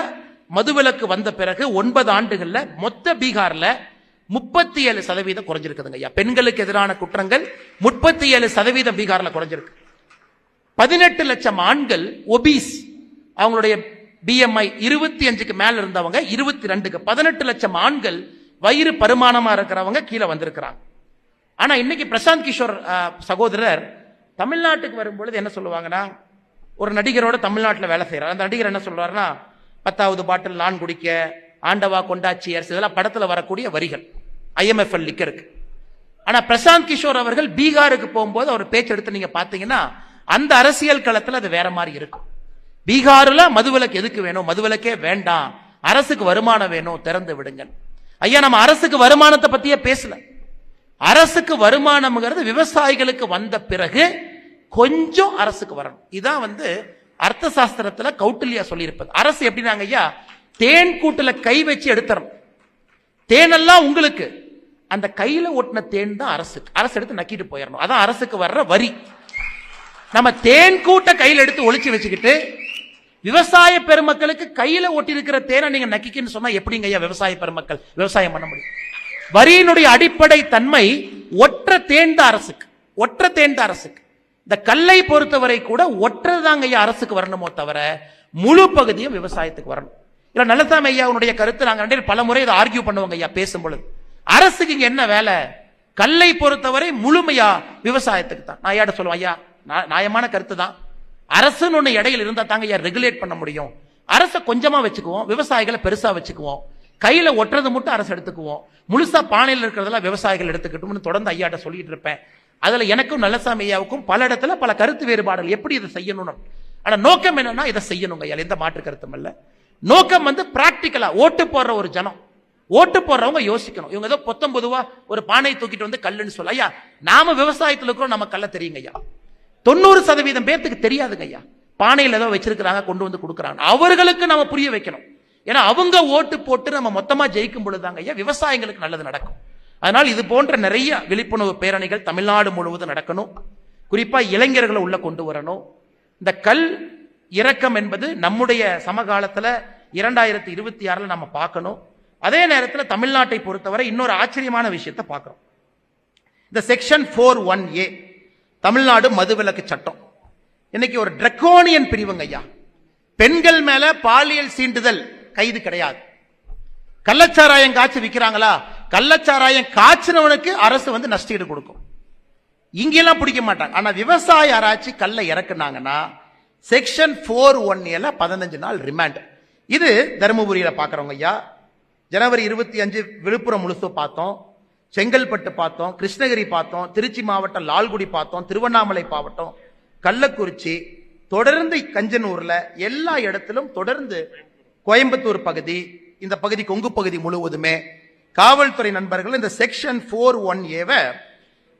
மதுவிலக்கு வந்த பிறகு ஒன்பது ஆண்டுகள்ல மொத்த பீகார்ல முப்பத்தி ஏழு சதவீதம் குறைஞ்சிருக்குதுங்க ஐயா. பெண்களுக்கு எதிரான குற்றங்கள் முப்பத்தி ஏழு சதவீதம் பீகார்ல குறைஞ்சிருக்கு. பதினெட்டு லட்சம் ஆண்கள் ஒபீஸ் அவங்களுடைய பிஎம்ஐ இருபத்தி அஞ்சுக்கு மேல இருந்தவங்க இருபத்தி ரெண்டுக்கு. பதினெட்டு லட்சம் ஆண்கள் வயிறு பருமானமா இருக்கிறவங்க கீழே வந்திருக்கிறாங்க. ஆனா இன்னைக்கு பிரசாந்த் கிஷோர் சகோதரர் தமிழ்நாட்டுக்கு வரும்பொழுது என்ன சொல்லுவாங்கன்னா ஒரு நடிகரோட தமிழ்நாட்டில் வேலை செய்கிறார் அந்த நடிகர் என்ன சொல்றாருன்னா பத்தாவது பாட்டில் நான் குடிக்க ஆண்டவா கொண்டாச்சியர்ஸ் இதெல்லாம் படத்தில் வரக்கூடிய வரிகள். ஐஎம்எஃப்எல் லிக்கருக்கு ஆனால் பிரசாந்த் கிஷோர் அவர்கள் பீகாருக்கு போகும்போது அவர் பேச்சு எடுத்து நீங்கள் பார்த்தீங்கன்னா அந்த அரசியல் களத்தில் அது வேற மாதிரி இருக்கும். பீகாரில் மதுவிலக்கு எதுக்கு வேணும்? மதுவிலக்கே வேண்டாம். அரசுக்கு வருமானம் வேணும் திறந்து விடுங்கள். ஐயா நம்ம அரசுக்கு வருமானத்தை பத்தியே பேசல. அரசுக்கு வருமானம்ங்கிறது விவசாயிகளுக்கு வந்த பிறகு கொஞ்சம் அரசுக்கு வரணும். இதான் வந்து அர்த்த சாஸ்திரத்துல கௌட்டில்யா சொல்லியிருப்பது. அரசு எப்படின்னாங்க ஐயா தேன் கூட்டுல கை வச்சு எடுத்துறணும். தேனெல்லாம் உங்களுக்கு. அந்த கையில ஒட்டின தேன் தான் அரசுக்கு. அரசு எடுத்து நக்கிட்டு போயிடணும் அதான் அரசுக்கு வர்ற வரி. நம்ம தேன் கூட்ட கையில் எடுத்து ஒழிச்சு வச்சுக்கிட்டு விவசாய பெருமக்களுக்கு கையில ஒட்டியிருக்கிற தேனை நீங்க நக்கிக்கின்னு சொன்னா எப்படிங்க ஐயா விவசாய பெருமக்கள்? விவசாயம் பண்ண முடியும். வரியினுடைய அடிப்படை தன்மை ஒற்ற தேர்ந்த அரசுக்கு. ஒற்ற தேர்ந்த அரசுக்கு. இந்த கல்லை பொறுத்தவரை கூட ஒற்றதாங்க ஐயா அரசுக்கு வரணுமோ தவிர முழு பகுதியும் விவசாயத்துக்கு வரணும். இல்ல நல்லசாமி ஐயாவுடைய உன்னுடைய கருத்து? நாங்க ரெண்டு பல முறை இதை ஆர்கியூ பண்ணுவாங்க ஐயா பேசும் பொழுது அரசுக்கு இங்க என்ன வேலை? கல்லை பொறுத்தவரை முழுமையா விவசாயத்துக்கு தான். நான் ஐயாட்ட சொல்லுவேன் ஐயா நா- நியாயமான கருத்து தான் அரசுன்னு ஒன்று இடையில இருந்தால் தாங்க ஐயா ரெகுலேட் பண்ண முடியும்? அரசை கொஞ்சமாக வச்சுக்குவோம் விவசாயிகளை பெருசாக வச்சுக்குவோம். கையில் ஒட்டுறது மட்டும் அரசு எடுத்துக்குவோம். முழுசாக பானையில் இருக்கிறதெல்லாம் விவசாயிகள் எடுத்துக்கிட்டோம்னு தொடர்ந்து ஐயாட்ட சொல்லிட்டு இருப்பேன். அதில் எனக்கும் நல்லசாமி ஐயாவுக்கும் பல இடத்துல பல கருத்து வேறுபாடுகள். எப்படி இதை செய்யணும்னு. ஆனால் நோக்கம் என்னன்னா இதை செய்யணுங்க ஐயா. எந்த மாற்று கருத்தும் இல்லை. நோக்கம் வந்து ப்ராக்டிக்கலாக ஓட்டு போடுற ஒரு ஜனம். ஓட்டு போடுறவங்க யோசிக்கணும். இவங்க ஏதோ பொத்தம் ஒரு பானையை தூக்கிட்டு வந்து கல்லுன்னு சொல்ல. ஐயா நாம விவசாயத்தில் இருக்கிறோம் நம்ம கல்ல தெரியுங்க ஐயா. தொண்ணூறு சதவீதம் பேர்த்துக்கு தெரியாதுங்க ஐயா. பானையில் ஏதோ வச்சிருக்கிறாங்க கொண்டு வந்து கொடுக்குறாங்க. அவர்களுக்கு நம்ம புரிய வைக்கணும். ஏன்னா அவங்க ஓட்டு போட்டு நம்ம மொத்தமாக ஜெயிக்கும் பொழுதுதாங்க ஐயா விவசாயிகளுக்கு நல்லது நடக்கும். அதனால் இது போன்ற நிறைய விழிப்புணர்வு பேரணிகள் தமிழ்நாடு முழுவதும் நடக்கணும். குறிப்பாக இளைஞர்களை உள்ள கொண்டு வரணும். இந்த கல் இறக்கம் என்பது நம்முடைய சமகாலத்தில் இரண்டாயிரத்தி இருபத்தி ஆறில் நம்ம பார்க்கணும். அதே நேரத்தில் தமிழ்நாட்டை பொறுத்தவரை இன்னொரு ஆச்சரியமான விஷயத்தை பார்க்குறோம். இந்த section four one A. Tamil Nadu மதுவிலக்கு சட்டம். இன்னைக்கு ஒரு டிரக்கோனியன் பிரிவுங்க ஐயா. பெண்கள் மேல பாலியல் சீண்டுதல் கைது கிடையாது. கள்ளச்சாராயம் காய்ச்சி விற்கிறாங்களா கள்ளச்சாராயம் காய்ச்சினவனுக்கு அரசு வந்து நஷ்டீடு கொடுக்கும். இங்கெல்லாம் பிடிக்க மாட்டாங்க. ஆனா விவசாய ஆராய்ச்சி கல்லை இறக்குனாங்கன்னா செக்ஷன் ஃபோர் ஒன் ஏல பதினஞ்சு நாள் ரிமாண்ட் இது தருமபுரியில பாக்குறவங்க ஐயா. ஜனவரி இருபத்தி அஞ்சு விழுப்புரம் முழுசும் பார்த்தோம். செங்கல்பட்டு பார்த்தோம் கிருஷ்ணகிரி பார்த்தோம் திருச்சி மாவட்டம் லால்குடி பார்த்தோம் திருவண்ணாமலை மாவட்டம் கள்ளக்குறிச்சி தொடர்ந்து கஞ்சனூர்ல எல்லா இடத்திலும் தொடர்ந்து கோயம்புத்தூர் பகுதி இந்த பகுதி கொங்கு பகுதி முழுவதுமே. காவல்துறை நண்பர்கள் இந்த செக்ஷன் ஃபோர் ஒன் ஏவை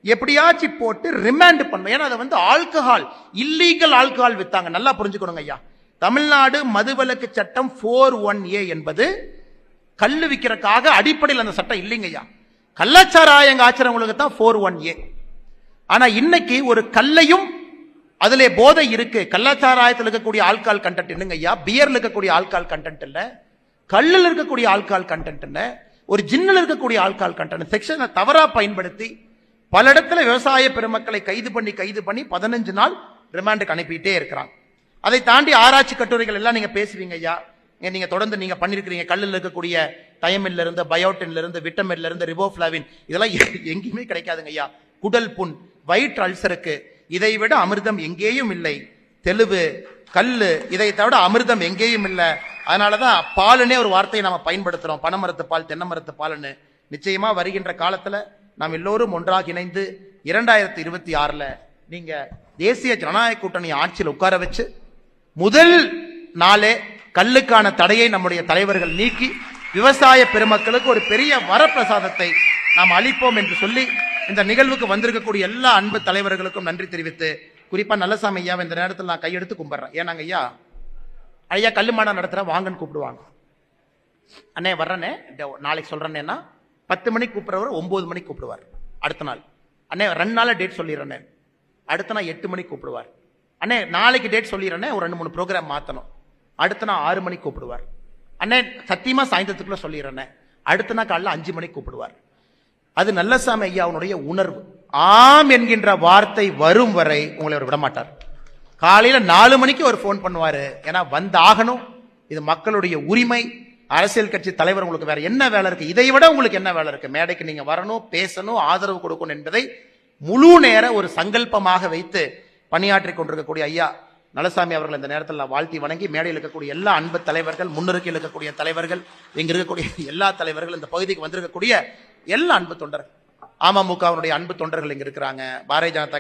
எப்படியாச்சும் போட்டு ரிமாண்ட் பண்ணும் ஏன்னா அதை வந்து ஆல்கஹால் இல்லீகல் ஆல்கஹால் வித்தாங்க. நல்லா புரிஞ்சுக்கணுங்க ஐயா. தமிழ்நாடு மதுவிலக்கு சட்டம் ஃபோர் ஒன் ஏ என்பது கல்லு விற்கிறக்காக அடிப்படையில் அந்த சட்டம் இல்லைங்க ஐயா. கள்ளச்சாராயங்க ஆச்சரவங்களுக்கு தான் ஃபோர் ஒன் ஏ ஆனா இன்னைக்கு ஒரு கல்லையும் அதிலே போதை இருக்கு. கள்ளச்சாராயத்தில் இருக்கக்கூடிய ஆல்கால் கண்டென்ட் என்னங்க ஐயா. பியர்ல இருக்கக்கூடிய ஆல்கால் கண்டென்ட் இல்ல. கல்லில் இருக்கக்கூடிய ஆல்கால் கண்டென்ட் இல்ல. ஒரு ஜின்னில் இருக்கக்கூடிய ஆல்கால் கண்டென்ட் செக்ஷனை தவறா பயன்படுத்தி பல இடத்துல விவசாய பெருமக்களை கைது பண்ணி கைது பண்ணி பதினஞ்சு நாள் ரிமாண்டுக்கு அனுப்பிட்டே இருக்கிறாங்க அதை தாண்டி ஆராய்ச்சி கட்டுரைகள் எல்லாம் நீங்க பேசுவீங்க ஐயா. நீங்க தொடர்ந்து நீங்க பண்ணிருக்கிறீங்க. கல்லில் இருக்கக்கூடிய தயமின்ல இருந்து பயோட்டின்ல இருந்து விட்டமின்ல இருந்து ரிபோஃப்ளாவின் இதெல்லாம் எங்கேயுமே கிடைக்காதுங்க ஐயா. குடல் புண் வயிற்று அல்சருக்கு இதை விட அமிர்தம் எங்கேயும் இல்லை. தெளிவு கல் இதை தவிர அமிர்தம் எங்கேயும் இல்லை. அதனாலதான் பாலுனே ஒரு வார்த்தையை நாம பயன்படுத்துகிறோம் பனைமரத்து பால் தென்னை மரத்து பாலுன்னு. நிச்சயமாக வருகின்ற காலத்தில் நாம் எல்லோரும் ஒன்றாக இணைந்து இரண்டாயிரத்தி இருபத்தி ஆறில் நீங்கள் தேசிய ஜனநாயக கூட்டணி ஆட்சியில் உட்கார வச்சு முதல் நாளே கல்லுக்கான தடையை நம்முடைய தலைவர்கள் நீக்கி விவசாய பெருமக்களுக்கு ஒரு பெரிய வரப்பிரசாதத்தை நாம் அளிப்போம் என்று சொல்லி இந்த நிகழ்வுக்கு வந்திருக்கக்கூடிய எல்லா அன்பு தலைவர்களுக்கும் நன்றி தெரிவித்து குறிப்பாக நல்லசாமி ஐயாவை இந்த நேரத்தில் நான் கையெடுத்து கும்பிட்றேன். ஏன்னாங்க ஐயா ஐயா கல்லு மாடம் வாங்கன்னு கூப்பிடுவாங்க. அண்ணே வர்றனே. நாளைக்கு சொல்றேன்னா பத்து மணிக்கு கூப்பிட்றவர் ஒம்பது மணிக்கு கூப்பிடுவார் அடுத்த நாள். அண்ணே ரெண்டு நாளாக டேட் சொல்லிடுறேனே. அடுத்த நாள் எட்டு மணிக்கு கூப்பிடுவார். அண்ணே நாளைக்கு டேட் சொல்லிடுறேனே ஒரு ரெண்டு மூணு ப்ரோக்ராம் மாற்றணும் அடுத்த நாள் ஆறு மணிக்கு கூப்பிடுவார். அண்ணே சத்தியமாக சாயந்தரத்துக்குள்ளே சொல்லிடுறேனே. அடுத்த நாள் காலைல அஞ்சு மணிக்கு கூப்பிடுவார். அது நல்லசாமி ஐயாவுடைய உணர்வு. ஆம் என்கின்ற வார்த்தை வரும் வரை உங்களை அவர் விடமாட்டார். காலையில் நாலு மணிக்கு அவர் ஃபோன் பண்ணுவார். ஏன்னா வந்தாகணும் இது மக்களுடைய உரிமை. அரசியல் கட்சி தலைவர் உங்களுக்கு வேற என்ன வேலை இருக்கு? இதை விட உங்களுக்கு என்ன வேலை இருக்கு? மேடைக்கு நீங்க வரணும் பேசணும் ஆதரவு கொடுக்கணும் என்பதை முழு நேர ஒரு சங்கல்பமாக வைத்து பணியாற்றி கொண்டிருக்கக்கூடிய ஐயா நலசாமி அவர்கள் இந்த நேரத்தில் நான் வாழ்த்தி வணங்கி மேடையில் இருக்கக்கூடிய எல்லா அன்பு தலைவர்கள் முன்னிறுக்கில் இருக்கக்கூடிய தலைவர்கள் இங்க இருக்கக்கூடிய எல்லா தலைவர்கள் இந்த பகுதிக்கு வந்திருக்கக்கூடிய எல்லா அன்பு தொண்டர்கள் அமமுகவினுடைய அன்பு தொண்டர்கள் இங்க இருக்கிறாங்க. பாரதிய ஜனதா